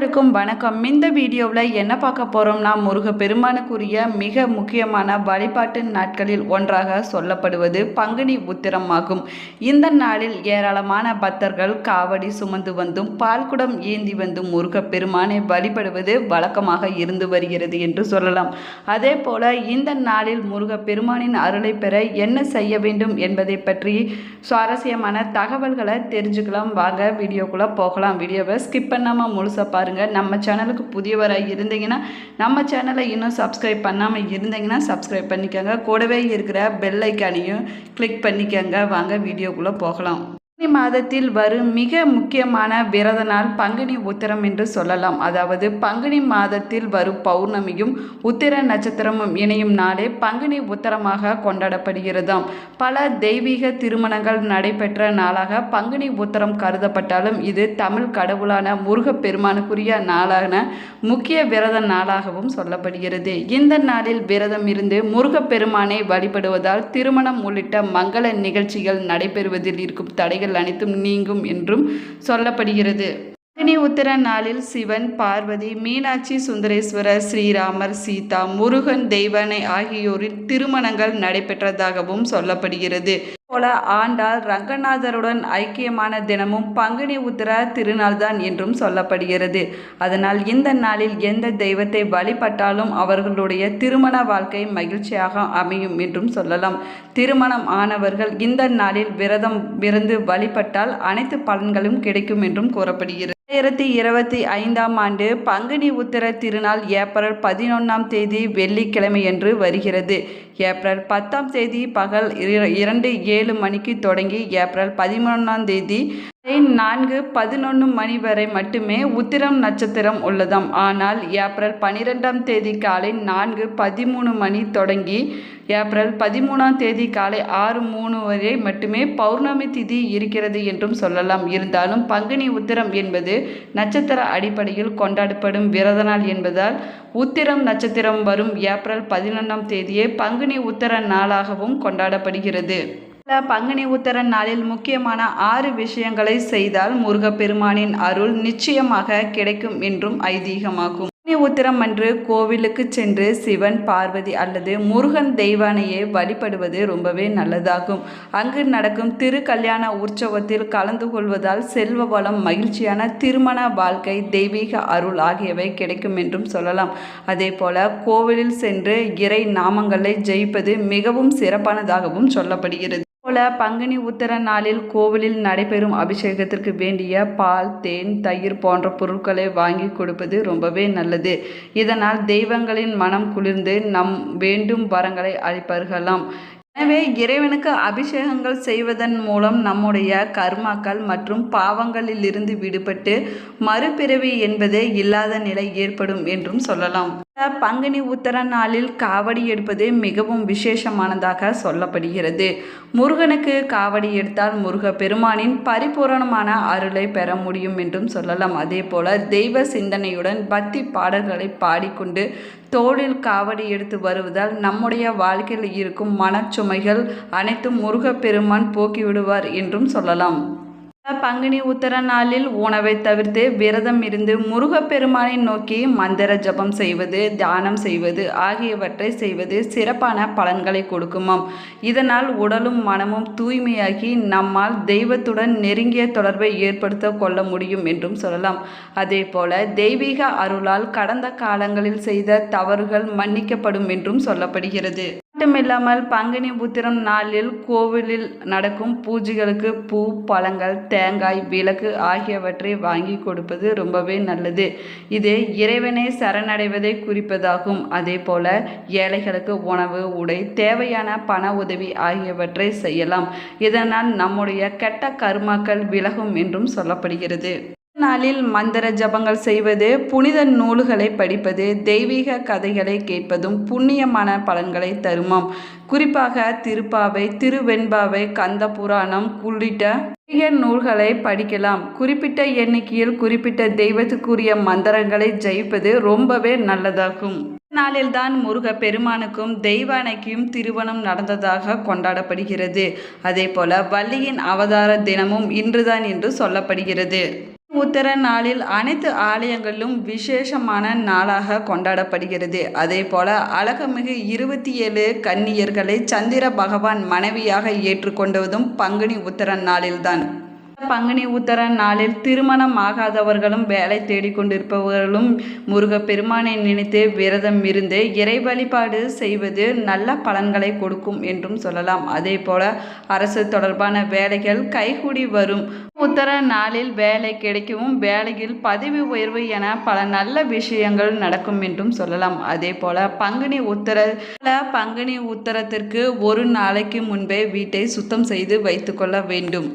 இருக்கும் வணக்கம். இந்த வீடியோவில் என்ன பார்க்க போகிறோம்னா முருக பெருமானுக்குரிய மிக முக்கியமான வழிபாட்டு நாட்களில் ஒன்றாக சொல்லப்படுவது பங்குனி உத்திரம் ஆகும் இந்த நாளில் ஏராளமான பக்தர்கள் காவடி சுமந்து வந்தும் பால்குடம் ஏந்தி வந்தும் முருக பெருமானை வழிபடுவது வழக்கமாக இருந்து வருகிறது என்று சொல்லலாம். அதே போல இந்த நாளில் முருக பெருமானின் அருளை பெற என்ன செய்ய வேண்டும் என்பதை பற்றி சுவாரஸ்யமான தகவல்களை தெரிஞ்சுக்கலாம். வாங்க வீடியோக்குள்ளே போகலாம். வீடியோவை ஸ்கிப் பண்ணாமல் முழுசாக பாருங்கள் நம்ம சேனலுக்கு புதியவராக இருந்தீங்கன்னா நம்ம சேனலை இன்னும் சப்ஸ்கிரைப் பண்ணாமல் இருந்தீங்கன்னா சப்ஸ்கிரைப் பண்ணிக்கோங்க. கூடவே இருக்கிற பெல் ஐக்கானையும் கிளிக் பண்ணிக்கோங்க. வாங்க வீடியோக்குள்ளே போகலாம். பங்குனி மாதத்தில் வரும் மிக முக்கியமான விரத நாள் பங்குனி உத்திரம் என்று சொல்லலாம். அதாவது பங்குனி மாதத்தில் வரும் பௌர்ணமியும் உத்திர நட்சத்திரமும் இணையும் நாளே பங்குனி உத்தரமாக கொண்டாடப்படுகிறதாம். பல தெய்வீக திருமணங்கள் நடைபெற்ற நாளாக பங்குனி உத்தரம் கருதப்பட்டாலும் இது தமிழ் கடவுளான முருகப் பெருமானுக்குரிய நாளான முக்கிய விரத நாளாகவும் சொல்லப்படுகிறது. இந்த நாளில் விரதம் இருந்து முருகப்பெருமானை வழிபடுவதால் திருமணம் உள்ளிட்ட மங்கள நிகழ்ச்சிகள் நடைபெறுவதில் இருக்கும் தடைகள் அனைத்தும் நீங்கும் என்றும் சொல்லப்படுகிறது. அக்னி உத்திர நாளில் சிவன் பார்வதி மீனாட்சி சுந்தரேஸ்வரர் ஸ்ரீராமர் சீதா முருகன் தெய்வானை ஆகியோரின் திருமணங்கள் நடைபெற்றதாகவும் சொல்லப்படுகிறது. போல ஆண்டாள் ரங்கநாதருடன் ஐக்கியமான தினமும் பங்குனி உத்திர திருநாள்தான் என்றும் சொல்லப்படுகிறது. அதனால் இந்த நாளில் எந்த தெய்வத்தை வழிபட்டாலும் அவர்களுடைய திருமண வாழ்க்கை மகிழ்ச்சியாக அமையும் என்றும் சொல்லலாம். திருமணம் ஆனவர்கள் இந்த நாளில் விரதம் விருந்து வழிபட்டால் அனைத்து பலன்களும் கிடைக்கும் என்றும் கூறப்படுகிறது. இரண்டாயிரத்தி இருபத்தி ஐந்தாம் ஆண்டு பங்குனி உத்திர திருநாள் ஏப்ரல் பதினொன்றாம் தேதி வெள்ளிக்கிழமையன்று வருகிறது. ஏப்ரல் பத்தாம் தேதி பகல் இர- இரண்டு ஏழு மணிக்கு தொடங்கி ஏப்ரல் பதிமூணாம் தேதி நான்கு பதினொன்று மணி வரை மட்டுமே உத்திரம் நட்சத்திரம் உள்ளதாம். ஆனால் ஏப்ரல் பன்னிரெண்டாம் தேதி காலை நான்கு பதிமூணு மணி தொடங்கி ஏப்ரல் பதிமூணாம் தேதி காலை ஆறு மூணு வரை மட்டுமே பௌர்ணமி திதி இருக்கிறது என்றும் சொல்லலாம். இருந்தாலும் பங்குனி உத்திரம் என்பது நட்சத்திர அடிப்படையில் கொண்டாடப்படும் விரத நாள் என்பதால் உத்திரம் நட்சத்திரம் வரும் ஏப்ரல் பதினொன்றாம் தேதியே பங்குனி உத்திர நாளாகவும் கொண்டாடப்படுகிறது. பங்குனி உத்தர நாளில் முக்கியமான ஆறு விஷயங்களை செய்தால் முருகப்பெருமானின் அருள் நிச்சயமாக கிடைக்கும் என்றும் ஐதீகமாகும். பங்குனி உத்திரம் அன்று கோவிலுக்கு சென்று சிவன் பார்வதி அல்லது முருகன் தெய்வானையை வழிபடுவது ரொம்பவே நல்லதாகும். அங்கு நடக்கும் திருக்கல்யாண உற்சவத்தில் கலந்து கொள்வதால் செல்வ வளம் மகிழ்ச்சியான திருமண வாழ்க்கை தெய்வீக அருள் ஆகியவை கிடைக்கும் என்றும் சொல்லலாம். அதே போல கோவிலில் சென்று இறை நாமங்களை ஜெயிப்பது மிகவும் சிறப்பானதாகவும் சொல்லப்படுகிறது. போல பங்குனி உத்தர நாளில் கோவிலில் நடைபெறும் அபிஷேகத்திற்கு வேண்டிய பால் தேன் தயிர் போன்ற பொருட்களை வாங்கி கொடுப்பது ரொம்பவே நல்லது. இதனால் தெய்வங்களின் மனம் குளிர்ந்து நம் வேண்டும் வரங்களை அளிப்பார்களாம். எனவே இறைவனுக்கு அபிஷேகங்கள் செய்வதன் மூலம் நம்முடைய கர்மாக்கள் மற்றும் பாவங்களிலிருந்து விடுபட்டு மறுபிறவி என்பதே இல்லாத நிலை ஏற்படும் என்றும் சொல்லலாம். பங்குனி உத்தர நாளில் காவடி எடுப்பது மிகவும் விசேஷமானதாக சொல்லப்படுகிறது. முருகனுக்கு காவடி எடுத்தால் முருக பெருமானின் பரிபூரணமான அருளை பெற முடியும் என்றும் சொல்லலாம். அதே போல தெய்வ சிந்தனையுடன் பக்தி பாடல்களை பாடிக்கொண்டு தோளில் காவடி எடுத்து வருவதால் நம்முடைய வாழ்க்கையில் இருக்கும் மனச்சுமைகள் அனைத்தும் முருகப்பெருமான் போக்கிவிடுவார் என்றும் சொல்லலாம். பங்குனி உத்தர நாளில் உணவை தவிர்த்து விரதம் இருந்து முருகப்பெருமானை நோக்கி மந்திர ஜபம் செய்வது தியானம் செய்வது ஆகியவற்றை செய்வது சிறப்பான பலன்களை கொடுக்குமாம். இதனால் உடலும் மனமும் தூய்மையாகி நம்மால் தெய்வத்துடன் நெருங்கிய தொடர்பை ஏற்படுத்த கொள்ள முடியும் என்றும் சொல்லலாம். அதே போல தெய்வீக அருளால் கடந்த காலங்களில் செய்த தவறுகள் மன்னிக்கப்படும் என்றும் சொல்லப்படுகிறது. மட்டுமில்லாமல் பங்குனி உத்திரம் நாளில் கோவிலில் நடக்கும் பூஜைகளுக்கு பூ பழங்கள் தேங்காய் விளக்கு ஆகியவற்றை வாங்கி கொடுப்பது ரொம்பவே நல்லது. இது இறைவனை சரணடைவதை குறிப்பதாகும். அதே போல ஏழைகளுக்கு உணவு உடை தேவையான பண உதவி ஆகியவற்றை செய்யலாம். இதனால் நம்முடைய கெட்ட கர்மாக்கள் விலகும் என்றும் சொல்லப்படுகிறது. நாளில் மந்திர ஜபங்கள் செய்வது புனித நூல்களை படிப்பது தெய்வீக கதைகளை கேட்பதும் புண்ணியமான பலன்களை தருமாம். குறிப்பாக திருப்பாவை திருவெண்பாவை கந்த புராணம் உள்ளிட்ட அதிக நூல்களை படிக்கலாம். குறிப்பிட்ட எண்ணிக்கையில் குறிப்பிட்ட தெய்வத்துக்குரிய மந்திரங்களை ஜெயிப்பது ரொம்பவே நல்லதாகும். நாளில்தான் முருக பெருமானுக்கும் தெய்வானைக்கும் திருமணம் நடந்ததாக கொண்டாடப்படுகிறது. அதே போல வள்ளியின் அவதார தினமும் இன்றுதான் என்று சொல்லப்படுகிறது. உத்தர நாளில் அனைத்து ஆலயங்களிலும் விசேஷமான நாளாக கொண்டாடப்படுகிறது. அதே போல அழகமிகு இருபத்தி ஏழு கன்னியர்களை சந்திர பகவான் மனைவியாக ஏற்றுக்கொண்டதும் பங்குனி உத்தர நாளில்தான். பங்குனி உத்தர நாளில் திருமணம் ஆகாதவர்களும் வேலை தேடிக்கொண்டிருப்பவர்களும் முருகப்பெருமானை நினைத்து விரதம் இருந்து இறை வழிபாடு செய்வது நல்ல பலன்களை கொடுக்கும் என்றும் சொல்லலாம். அதே போல அரசு தொடர்பான வேலைகள் கைகூடி வரும். உத்தர நாளில் வேலை கிடைக்கவும் வேலையில் பதவி உயர்வு என பல நல்ல விஷயங்கள் நடக்கும் என்றும் சொல்லலாம். அதே போல பங்குனி உத்தர பங்குனி உத்தரத்திற்கு ஒரு நாளைக்கு முன்பே வீட்டை சுத்தம் செய்து வைத்துக்கொள்ள வேண்டும்.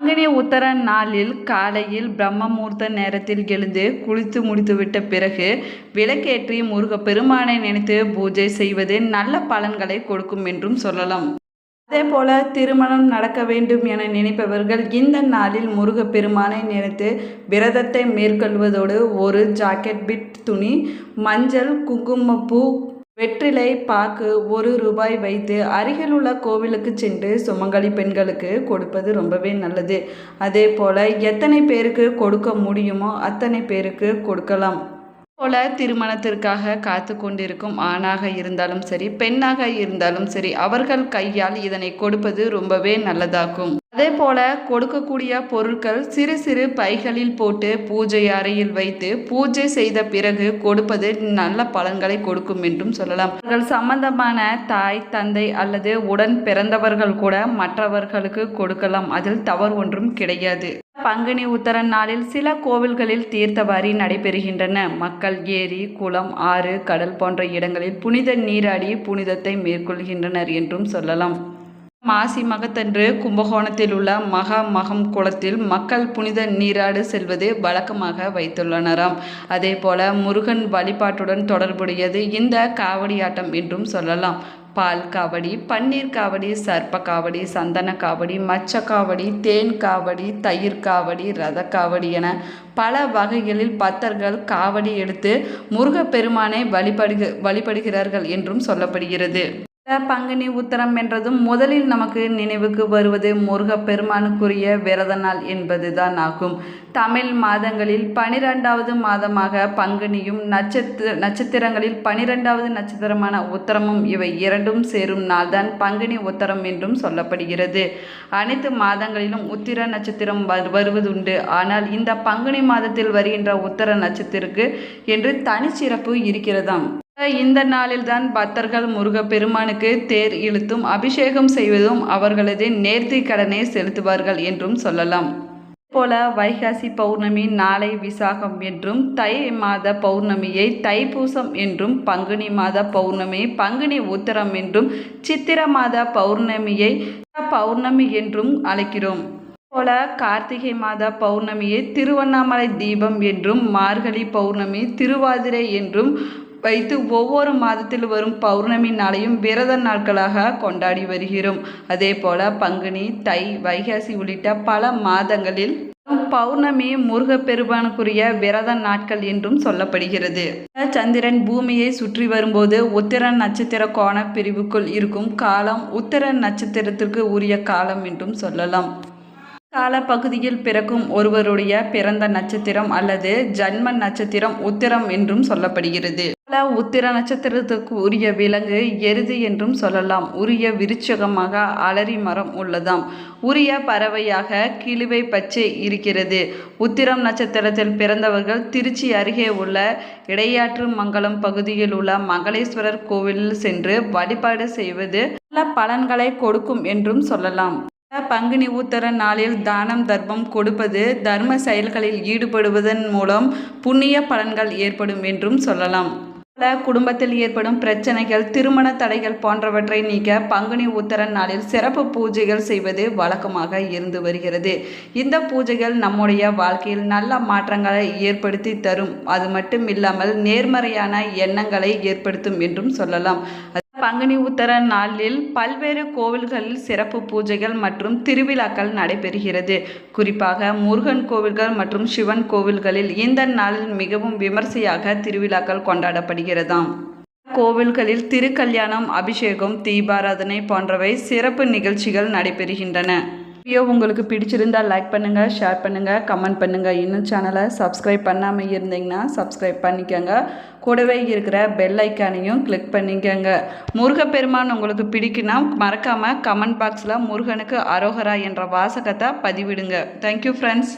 பங்குனி உத்தர நாளில் காலையில் பிரம்மமூர்த்த நேரத்தில் எழுந்து குளித்து முடித்துவிட்ட பிறகு விளக்கேற்றி முருக பெருமானை நினைத்து பூஜை செய்வது நல்ல பலன்களை கொடுக்கும் என்றும் சொல்லலாம். அதே போல திருமணம் நடக்க வேண்டும் என நினைப்பவர்கள் இந்த நாளில் முருகப்பெருமானை நினைத்து விரதத்தை மேற்கொள்வதோடு ஒரு ஜாக்கெட் பிட் துணி மஞ்சள் குங்குமப்பூ வெற்றிலை பாக்கு ஒரு ரூபாய் வைத்து அருகிலுள்ள கோவிலுக்கு சென்று சுமங்கலி பெண்களுக்கு கொடுப்பது ரொம்பவே நல்லது. அதே போல் எத்தனை பேருக்கு கொடுக்க முடியுமோ அத்தனை பேருக்கு கொடுக்கலாம். போல திருமணத்திற்காக காத்து கொண்டிருக்கும் ஆணாக இருந்தாலும் சரி பெண்ணாக இருந்தாலும் சரி அவர்கள் கையால் இதனை கொடுப்பது ரொம்பவே நல்லதாகும். அதே போல கொடுக்கக்கூடிய பொருட்கள் சிறு சிறு பைகளில் போட்டு பூஜை அறையில் வைத்து பூஜை செய்த பிறகு கொடுப்பது நல்ல பலன்களை கொடுக்கும் என்றும் சொல்லலாம். அவர்கள் சம்பந்தமான தாய் தந்தை அல்லது உடன் பிறந்தவர்கள் கூட மற்றவர்களுக்கு கொடுக்கலாம். அதில் தவறு ஒன்றும் கிடையாது. பங்குனி உத்தர நாளில் சில கோவில்களில் தீர்த்தவாரி நடைபெறுகின்றன. மக்கள் ஏரி குளம் ஆறு கடல் போன்ற இடங்களில் புனித நீராடி புனிதத்தை மேற்கொள்கின்றனர் என்றும் சொல்லலாம். மாசி மகத்தன்று கும்பகோணத்தில் உள்ள மகா மகம் குளத்தில் மக்கள் புனித நீராடு செல்வது வழக்கமாக வைத்துள்ளனராம். அதே போல முருகன் வழிபாட்டுடன் தொடர்புடையது இந்த காவடியாட்டம் என்றும் சொல்லலாம். பால் காவடி பன்னீர் காவடி சர்ப்ப காவடி சந்தன காவடி மச்ச காவடி தேன் காவடி தயிர் காவடி ரத காவடி என பல வகைகளில் பக்தர்கள் காவடி எடுத்து முருகப்பெருமானை வழிபடுக வழிபடுகிறார்கள் என்றும் சொல்லப்படுகிறது. பங்குனி உத்தரம் என்றதும் முதலில் நமக்கு நினைவுக்கு வருவது முருகப்பெருமானுக்குரிய விரத நாள் என்பதுதான் ஆகும். தமிழ் மாதங்களில் பனிரெண்டாவது மாதமாக பங்குனியும் நட்சத்திர நட்சத்திரங்களில் பனிரெண்டாவது நட்சத்திரமான உத்தரமும் இவை இரண்டும் சேரும் நாள்தான் பங்குனி உத்தரம் என்றும் சொல்லப்படுகிறது. அனைத்து மாதங்களிலும் உத்திர நட்சத்திரம் வருவதுண்டு. ஆனால் இந்த பங்குனி மாதத்தில் வருகின்ற உத்தர நட்சத்திரக்கு என்று தனிச்சிறப்பு இருக்கிறதாம். இந்த நாளில்தான் பக்தர்கள் முருகப்பெருமானுக்கு தேர் இழுத்தும் அபிஷேகம் செய்வதும் அவர்களது நேர்த்தி கடனை செலுத்துவார்கள் என்றும் சொல்லலாம். போல வைகாசி பௌர்ணமி நாளை விசாகம் என்றும் தை மாத பௌர்ணமியை தைப்பூசம் என்றும் பங்குனி மாத பௌர்ணமி பங்குனி உத்தரம் என்றும் சித்திர மாத பௌர்ணமியை பௌர்ணமி என்றும் அழைக்கிறோம். போல கார்த்திகை மாத பௌர்ணமியை திருவண்ணாமலை தீபம் என்றும் மார்கழி பௌர்ணமி திருவாதிரை என்றும் வைத்து ஒவ்வொரு மாதத்தில் வரும் பௌர்ணமி நாளையும் விரத நாட்களாக கொண்டாடி வருகிறோம். அதே போல பங்குனி தை வைகாசி உள்ளிட்ட பல மாதங்களில் பௌர்ணமி முருகப்பெருமானுக்குரிய விரத நாட்கள் என்றும் சொல்லப்படுகிறது. சந்திரன் பூமியை சுற்றி வரும்போது உத்திர நட்சத்திர கோண பிரிவுக்குள் இருக்கும் காலம் உத்திர நட்சத்திரத்திற்கு உரிய காலம் என்றும் சொல்லலாம். காலப்பகுதியில் பிறக்கும் ஒருவருடைய பிறந்த நட்சத்திரம் அல்லது ஜன்ம நட்சத்திரம் உத்திரம் என்றும் சொல்லப்படுகிறது. உத்திர நட்சத்திரத்துக்கு உரிய விலங்கு எருது என்றும் சொல்லலாம். உரிய விருச்சகமாக அலரி மரம் உள்ளதாம். உரிய பறவையாக கிழுவை பச்சை இருக்கிறது. உத்திரம் நட்சத்திரத்தில் பிறந்தவர்கள் திருச்சி அருகே உள்ள இடையாற்று மங்கலம் பகுதியில் உள்ள மங்களேஸ்வரர் கோவிலில் சென்று வழிபாடு செய்வது நல்ல பலன்களை கொடுக்கும் என்றும் சொல்லலாம். பங்குனி உத்தர நாளில் தானம் தர்மம் கொடுப்பது தர்ம செயல்களில் ஈடுபடுவதன் மூலம் புண்ணிய பலன்கள் ஏற்படும் என்றும் சொல்லலாம். குடும்பத்தில் ஏற்படும் பிரச்சனைகள் திருமண தடைகள் போன்றவற்றை நீக்க பங்குனி உத்தர நாளில் சிறப்பு பூஜைகள் செய்வது வழக்கமாக இருந்து வருகிறது. இந்த பூஜைகள் நம்முடைய வாழ்க்கையில் நல்ல மாற்றங்களை ஏற்படுத்தி தரும். அது மட்டும் இல்லாமல் நேர்மறையான எண்ணங்களை ஏற்படுத்தும் என்றும் சொல்லலாம். பங்குனி உத்தர நாளில் பல்வேறு கோவில்களில் சிறப்பு பூஜைகள் மற்றும் திருவிழாக்கள் நடைபெறுகிறது. குறிப்பாக முருகன் கோவில்கள் மற்றும் சிவன் கோவில்களில் இந்த நாளில் மிகவும் விமர்சையாக திருவிழாக்கள் கொண்டாடப்படுகிறதாம். கோவில்களில் திருக்கல்யாணம் அபிஷேகம் தீபாராதனை போன்றவை சிறப்பு நிகழ்ச்சிகள் நடைபெறுகின்றன. வீடியோ உங்களுக்கு பிடிச்சிருந்தா லைக் பண்ணுங்கள் ஷேர் பண்ணுங்கள் கமெண்ட் பண்ணுங்கள் இன்னும் சேனலை சப்ஸ்கிரைப் பண்ணாமல் இருந்தீங்கன்னா சப்ஸ்கிரைப் பண்ணிக்கோங்க. கூடவே இருக்கிற பெல் ஐக்கானையும் கிளிக் பண்ணிக்கோங்க. முருகப்பெருமான் உங்களுக்கு பிடிக்குன்னா மறக்காமல் கமெண்ட் பாக்ஸில் முருகனுக்கு அரோகரா என்ற வாசகத்தை பதிவிடுங்க. Thank you friends